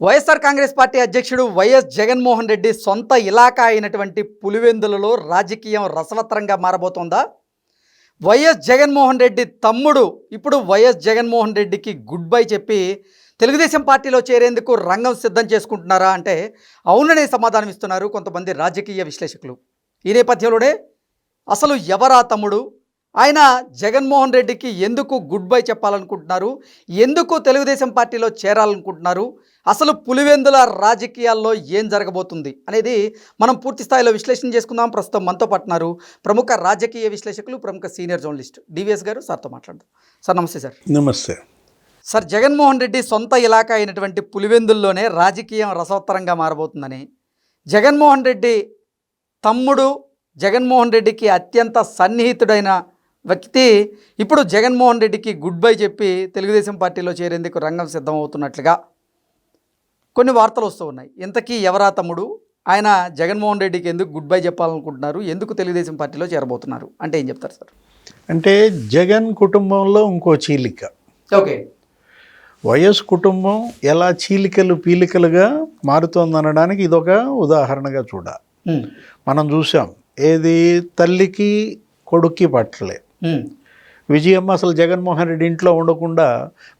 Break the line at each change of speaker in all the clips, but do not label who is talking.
YSR Congress party అధ్యక్షుడు YS Jaganmohan Reddy సొంత ఇలాకా అయినటువంటి పులివెందులలో రాజకీయం రసవత్తరంగా మారబోతోందా? వైఎస్ జగన్మోహన్ రెడ్డి తమ్ముడు ఇప్పుడు వైఎస్ జగన్మోహన్ రెడ్డికి గుడ్ బై చెప్పి తెలుగుదేశం పార్టీలో చేరేందుకు రంగం సిద్ధం చేసుకుంటున్నారా అంటే అవుననే సమాధానం ఇస్తున్నారు కొంతమంది రాజకీయ విశ్లేషకులు. ఈ నేపథ్యంలోనే అసలు ఎవరా తమ్ముడు? ఆయన జగన్మోహన్ రెడ్డికి ఎందుకు గుడ్ బై చెప్పాలనుకుంటున్నారు? ఎందుకు తెలుగుదేశం పార్టీలో చేరాలనుకుంటున్నారు? అసలు పులివెందుల రాజకీయాల్లో ఏం జరగబోతుంది అనేది మనం పూర్తి స్థాయిలో విశ్లేషణ చేసుకుందాం. ప్రస్తుతం మనతో పట్టున్నారు ప్రముఖ రాజకీయ విశ్లేషకులు ప్రముఖ సీనియర్ జర్నలిస్ట్ డివిఎస్ గారు. సార్తో మాట్లాడదాం. సార్ నమస్తే సార్.
నమస్తే.
సార్ జగన్మోహన్ రెడ్డి సొంత ఇలాకా అయినటువంటి పులివెందుల్లోనే రాజకీయం రసవత్తరంగా మారబోతుందని జగన్మోహన్ రెడ్డి తమ్ముడు జగన్మోహన్ రెడ్డికి అత్యంత సన్నిహితుడైన వ్యక్తి ఇప్పుడు జగన్మోహన్ రెడ్డికి గుడ్ బై చెప్పి తెలుగుదేశం పార్టీలో చేరేందుకు రంగం సిద్ధమవుతున్నట్లుగా కొన్ని వార్తలు వస్తూ ఉన్నాయి. ఇంతకీ ఎవరా తమ్ముడు? ఆయన జగన్మోహన్ రెడ్డికి ఎందుకు గుడ్ బై చెప్పాలనుకుంటున్నారు? ఎందుకు తెలుగుదేశం పార్టీలో చేరబోతున్నారు? అంటే ఏం చెప్తారు సార్?
అంటే జగన్ కుటుంబంలో ఇంకో చీలిక.
ఓకే.
వైఎస్ కుటుంబం ఎలా చీలికలు పీలికలుగా మారుతోందనడానికి ఇదొక ఉదాహరణగా చూడాలి. మనం చూసాం ఏది తల్లికి కొడుక్కి పట్టలే. విజయమ్మ అసలు జగన్మోహన్ రెడ్డి ఇంట్లో ఉండకుండా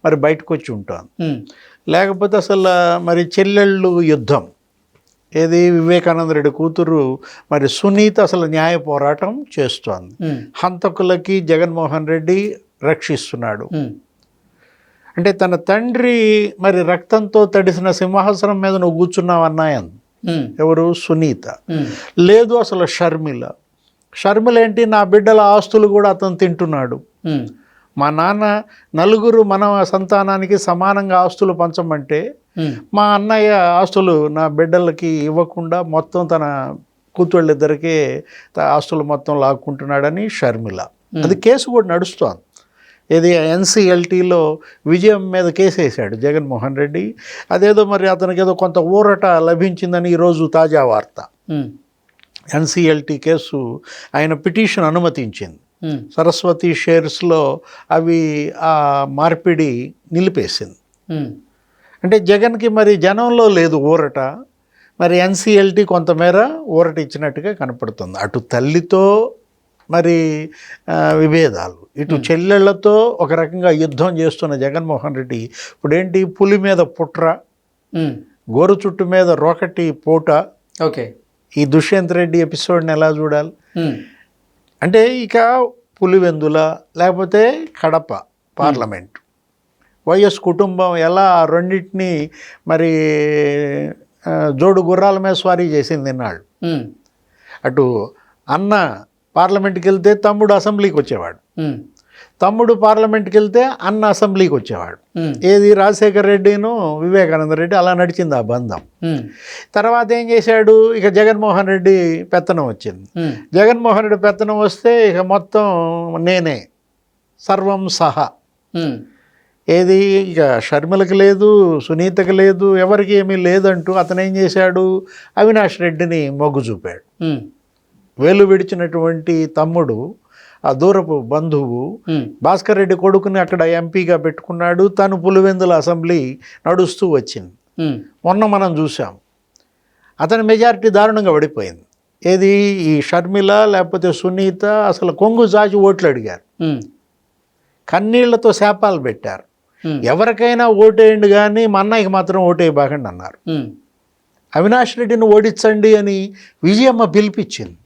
మరి బయటకు వచ్చి ఉంటాను లేకపోతే అసలు మరి చెల్లెళ్ళు యుద్ధం. ఏది వివేకానంద రెడ్డి కూతురు మరి సునీత అసలు న్యాయ పోరాటం చేస్తోంది. హంతకులకి జగన్మోహన్ రెడ్డి రక్షిస్తున్నాడు. అంటే తన తండ్రి మరి రక్తంతో తడిసిన సింహాసనం మీద నువ్వు కూర్చున్నావు అన్నాయన్ ఎవరు? సునీత. లేదు అసలు షర్మిల. షర్మిల ఏంటి నా బిడ్డల ఆస్తులు కూడా అతను తింటున్నాడు. మా నాన్న నలుగురు మన సంతానానికి సమానంగా ఆస్తులు పంచమంటే మా అన్నయ్య ఆస్తులు నా బిడ్డలకి ఇవ్వకుండా మొత్తం తన కూతుళ్ళిద్దరికీ ఆస్తులు మొత్తం లాక్కుంటున్నాడని షర్మిల. అది కేసు కూడా నడుస్తోంది. ఇది ఎన్సిఎల్టీలో విజయం మీద కేసు వేశాడు జగన్మోహన్ రెడ్డి. అదేదో మరి అతనికి ఏదో కొంత ఊరట లభించిందని ఈరోజు తాజా వార్త. ఎన్సిఎల్టీ కేసు ఆయన పిటిషన్ అనుమతించింది. సరస్వతి షేర్స్లో అవి ఆ మార్పిడి నిలిపేసింది. అంటే జగన్కి మరి జనంలో లేదు ఊరట. మరి ఎన్సిఎల్టీ కొంతమేర ఊరట ఇచ్చినట్టుగా కనపడుతుంది. అటు తల్లితో మరి విభేదాలు. ఇటు చెల్లెళ్ళతో ఒక రకంగా యుద్ధం చేస్తున్న జగన్మోహన్ రెడ్డి ఇప్పుడేంటి పులి మీద పుట్ర? గోరు చుట్టు మీద రోకటి పూట?
ఓకే.
ఈ దుష్యంత్ రెడ్డి ఎపిసోడ్ని ఎలా చూడాలి? అంటే ఇక పులివెందుల లేకపోతే కడప పార్లమెంట్. వైఎస్ కుటుంబం ఎలా రెండింటిని మరి జోడు గుర్రాల మీద స్వారీ చేసింది ఇన్నాళ్ళు. అటు అన్న పార్లమెంట్కి వెళ్తే తమ్ముడు అసెంబ్లీకి వచ్చేవాడు. తమ్ముడు పార్లమెంట్కి వెళ్తే అన్న అసెంబ్లీకి వచ్చేవాడు. ఏది రాజశేఖర్ రెడ్డిను వివేకానంద రెడ్డి అలా నడిచింది ఆ బంధం. తర్వాత ఏం చేశాడు? ఇక జగన్మోహన్ రెడ్డి పెత్తనం వచ్చింది. జగన్మోహన్ రెడ్డి పెత్తనం వస్తే ఇక మొత్తం నేనే సర్వం సహా. ఏది? ఇక షర్మిలకి లేదు సునీతకి లేదు ఎవరికి ఏమీ లేదంటూ అతను ఏం చేశాడు? అవినాష్ రెడ్డిని మొగ్గు చూపాడు. వేలు విడిచినటువంటి తమ్ముడు ఆ దూరపు బంధువు భాస్కర్ రెడ్డి కొడుకుని అక్కడ ఎంపీగా పెట్టుకున్నాడు. తను పులివెందుల అసెంబ్లీ నడుస్తూ వచ్చింది. మొన్న మనం చూసాం అతని మెజారిటీ దారుణంగా పడిపోయింది. ఏది? ఈ షర్మిల లేకపోతే సునీత అసలు కొంగు చాచి ఓట్లు అడిగారు. కన్నీళ్ళతో శాపాలు పెట్టారు. ఎవరికైనా ఓటేయండి కానీ మా అన్నయ్యకి మాత్రం ఓటేయబాకండి అన్నారు. అవినాష్ రెడ్డిని ఓడించండి అని విజయమ్మ పిలిపించింది.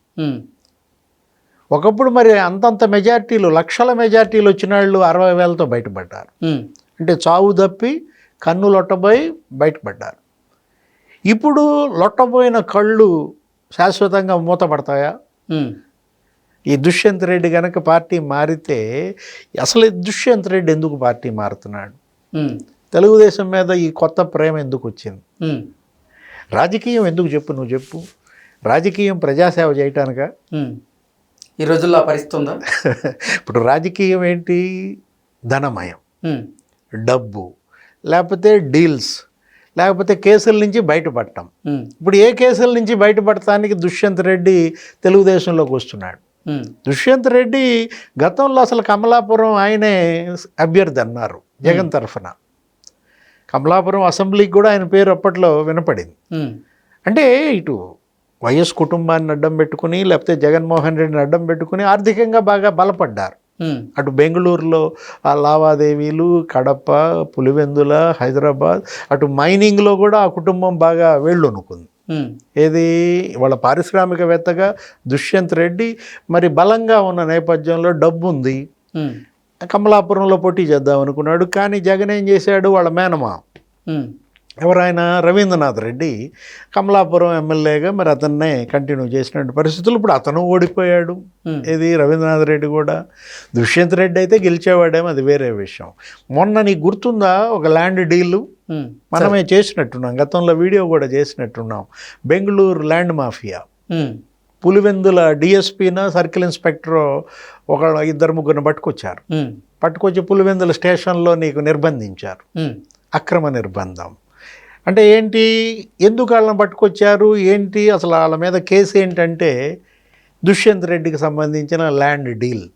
ఒకప్పుడు మరి అంతంత మెజార్టీలు లక్షల మెజార్టీలు వచ్చిన వాళ్ళు అరవై వేలతో బయటపడ్డారు. అంటే చావు తప్పి కన్ను లొట్టబోయి బయటపడ్డారు. ఇప్పుడు లొట్టబోయిన కళ్ళు శాశ్వతంగా మూతపడతాయా ఈ దుష్యంత్ రెడ్డి కనుక పార్టీ మారితే అసలు దుష్యంత్ రెడ్డి ఎందుకు పార్టీ మారుతున్నాడు? తెలుగుదేశం మీద ఈ కొత్త ప్రేమ ఎందుకు వచ్చింది? రాజకీయం ఎందుకు చెప్పు నువ్వు చెప్పు. రాజకీయం ప్రజాసేవ చేయటానిక?
ఈ రోజుల్లో పరిస్థితి ఉందా?
ఇప్పుడు రాజకీయం ఏంటి? ధనమయం. డబ్బు లేకపోతే డీల్స్ లేకపోతే కేసుల నుంచి బయటపడటం. ఇప్పుడు ఏ కేసుల నుంచి బయటపడటానికి దుష్యంత్ రెడ్డి తెలుగుదేశంలోకి వస్తున్నాడు? దుష్యంత్ రెడ్డి గతంలో అసలు కమలాపురం ఆయనే అభ్యర్థి అన్నారు జగన్ తరఫున. కమలాపురం అసెంబ్లీకి కూడా ఆయన పేరు అప్పట్లో వినపడింది. అంటే ఇటు వైఎస్ కుటుంబాన్ని అడ్డం పెట్టుకుని లేకపోతే జగన్మోహన్ రెడ్డిని అడ్డం పెట్టుకుని ఆర్థికంగా బాగా బలపడ్డారు. అటు బెంగళూరులో ఆ లావాదేవీలు కడప పులివెందుల హైదరాబాద్ అటు మైనింగ్లో కూడా ఆ కుటుంబం బాగా వేళ్ళొనుకుంది. ఏది? వాళ్ళ పారిశ్రామికవేత్తగా దుష్యంత్ రెడ్డి మరి బలంగా ఉన్న నేపథ్యంలో డబ్బు ఉంది కమలాపురంలో పోటీ చేద్దాం అనుకున్నాడు కానీ జగన్ ఏం చేశాడు? వాళ్ళ మేనమా ఎవరైనా రవీంద్రనాథ్ రెడ్డి కమలాపురం ఎమ్మెల్యేగా మరి అతన్నే కంటిన్యూ చేసినటువంటి పరిస్థితులు. ఇప్పుడు అతను ఓడిపోయాడు. ఏది? రవీంద్రనాథ్ రెడ్డి కూడా. దుష్యంత్ రెడ్డి అయితే గెలిచేవాడేమో అది వేరే విషయం. మొన్న నీకు గుర్తుందా? ఒక ల్యాండ్ డీలు మనమే చేసినట్టున్నాం. గతంలో వీడియో కూడా చేసినట్టున్నాం. Bengaluru land mafia. పులివెందుల డిఎస్పీన సర్కిల్ ఇన్స్పెక్టర్ ఒక ఇద్దరు ముగ్గురిని పట్టుకొచ్చారు. పట్టుకొచ్చి పులివెందుల స్టేషన్లో నీకు నిర్బంధించారు. అక్రమ నిర్బంధం. అంటే ఏంటి? ఎందుకు వాళ్ళని పట్టుకొచ్చారు? ఏంటి? అసలు వాళ్ళ మీద కేసు ఏంటంటే దుష్యంత్ రెడ్డికి సంబంధించిన ల్యాండ్ డీల్.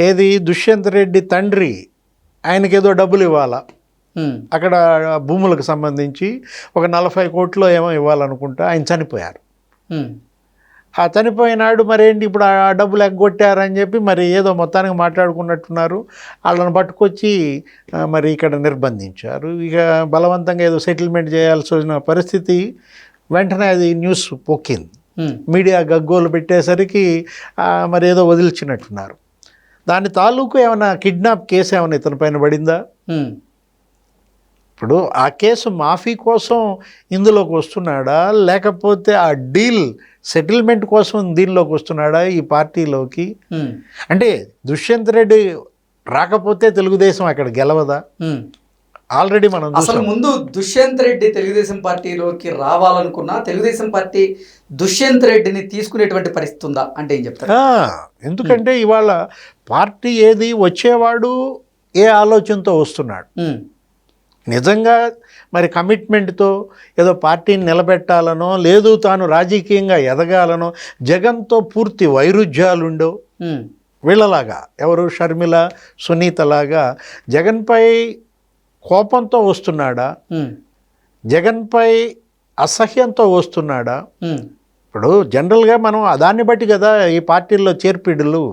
ఏది? దుష్యంత్ రెడ్డి తండ్రి ఆయనకేదో డబ్బులు ఇవ్వాలా. అక్కడ భూములకు సంబంధించి ఒక నలభై కోట్లు ఏమో ఇవ్వాలనుకుంటా ఆయన చనిపోయారు. ఆ చనిపోయినాడు మరేంటి? ఇప్పుడు ఆ డబ్బులు ఎగ్గొట్టారని చెప్పి మరి ఏదో మొత్తానికి మాట్లాడుకున్నట్టున్నారు. వాళ్ళని పట్టుకొచ్చి మరి ఇక్కడ నిర్బంధించారు. ఇక బలవంతంగా ఏదో సెటిల్మెంట్ చేయాల్సి వచ్చిన పరిస్థితి వెంటనే అది న్యూస్ పొక్కింది మీడియా గగ్గోలు పెట్టేసరికి మరి ఏదో వదిలిచినట్టున్నారు దాని తాలూకు ఏమైనా కిడ్నాప్ కేసు ఏమైనా ఇతని పైన పడిందా? ఇప్పుడు ఆ కేసు మాఫీ కోసం ఇందులోకి వస్తున్నాడా? లేకపోతే ఆ డీల్ సెటిల్మెంట్ కోసం దీనిలోకి వస్తున్నాడా ఈ పార్టీలోకి? అంటే దుష్యంత్ రెడ్డి రాకపోతే తెలుగుదేశం అక్కడ గెలవదా. ఆల్రెడీ మనం
అసలు ముందు దుష్యంత్ రెడ్డి తెలుగుదేశం పార్టీలోకి రావాలనుకున్నా తెలుగుదేశం పార్టీ దుష్యంత్ రెడ్డిని తీసుకునేటువంటి పరిస్థితి ఉందా అంటే ఏం చెప్తారు?
ఎందుకంటే ఇవాళ పార్టీ ఏది వచ్చేవాడు ఏ ఆలోచనతో వస్తున్నాడు. నిజంగా మరి కమిట్మెంట్తో ఏదో పార్టీని నిలబెట్టాలనో లేదు తాను రాజకీయంగా ఎదగాలనో జగన్తో పూర్తి వైరుధ్యాలుండో వీళ్ళలాగా ఎవరు? షర్మిల సునీతలాగా జగన్పై కోపంతో వస్తున్నాడా? జగన్పై అసహ్యంతో వస్తున్నాడా? ఇప్పుడు జనరల్గా మనం దాన్ని బట్టి కదా ఈ పార్టీల్లో చేర్పిడులు.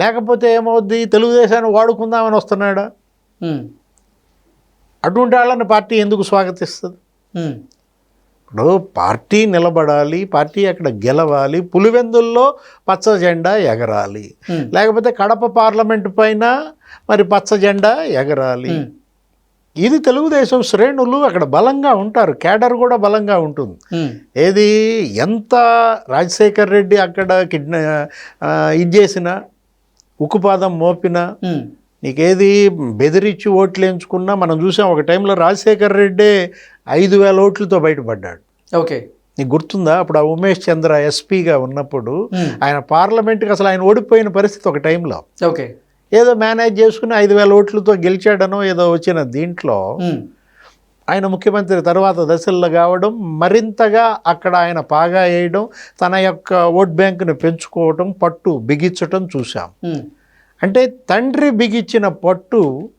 లేకపోతే ఏమవుద్ది? తెలుగుదేశాన్ని వాడుకుందామని వస్తున్నాడా? అటువంటి వాళ్ళని పార్టీ ఎందుకు స్వాగతిస్తుంది? ఇప్పుడు పార్టీ నిలబడాలి పార్టీ అక్కడ గెలవాలి పులివెందుల్లో పచ్చ జెండా ఎగరాలి. లేకపోతే కడప పార్లమెంటు పైన మరి పచ్చ జెండా ఎగరాలి. ఇది తెలుగుదేశం శ్రేణులు అక్కడ బలంగా ఉంటారు కేడర్ కూడా బలంగా ఉంటుంది. ఏది ఎంత రాజశేఖర్ రెడ్డి అక్కడ కిడ్నా ఇది చేసిన ఉక్కుపాదం మోపినా నీకేది బెదిరించి ఓట్లు ఎంచుకున్నా మనం చూసాం ఒక టైంలో రాజశేఖర్ రెడ్డే ఐదు వేల ఓట్లతో బయటపడ్డాడు.
ఓకే.
నీకు గుర్తుందా? అప్పుడు ఆ ఉమేష్ చంద్ర ఎస్పీగా ఉన్నప్పుడు ఆయన పార్లమెంట్కి అసలు ఆయన ఓడిపోయిన పరిస్థితి ఒక టైంలో.
ఓకే.
ఏదో మేనేజ్ చేసుకుని ఐదు వేల ఓట్లతో గెలిచాడనో ఏదో వచ్చిన దీంట్లో ఆయన ముఖ్యమంత్రి తర్వాత దశల్లో కావడం మరింతగా అక్కడ ఆయన పాగా వేయడం తన యొక్క ఓట్ బ్యాంకుని పెంచుకోవడం పట్టు బిగించటం చూసాం అంటే తండ్రి బిగించిన పట్టు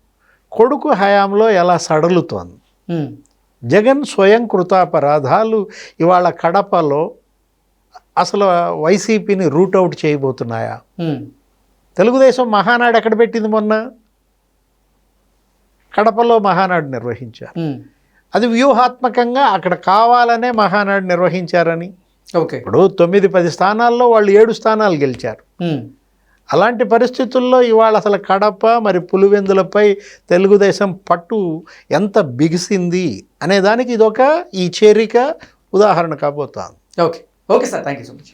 కొడుకు హయాంలో ఎలా సడలుతోంది? జగన్ స్వయం కృతాపరాధాలు ఇవాళ కడపలో అసలు వైసీపీని రూట్అవుట్ చేయబోతున్నాయా? తెలుగుదేశం మహానాడు ఎక్కడ పెట్టింది మొన్న? కడపలో మహానాడు నిర్వహించారు. అది వ్యూహాత్మకంగా అక్కడ కావాలనే మహానాడు నిర్వహించారని.
ఓకే.
ఇప్పుడు తొమ్మిది పది స్థానాల్లో వాళ్ళు ఏడు స్థానాలు గెలిచారు. అలాంటి పరిస్థితుల్లో ఇవాళ అసలు కడప మరి పులివెందులపై తెలుగుదేశం పట్టు ఎంత బిగిసింది అనేదానికి ఇదొక ఈ చేరిక ఉదాహరణ కాబోతోంది.
Okay. Okay sir. Thank you so much.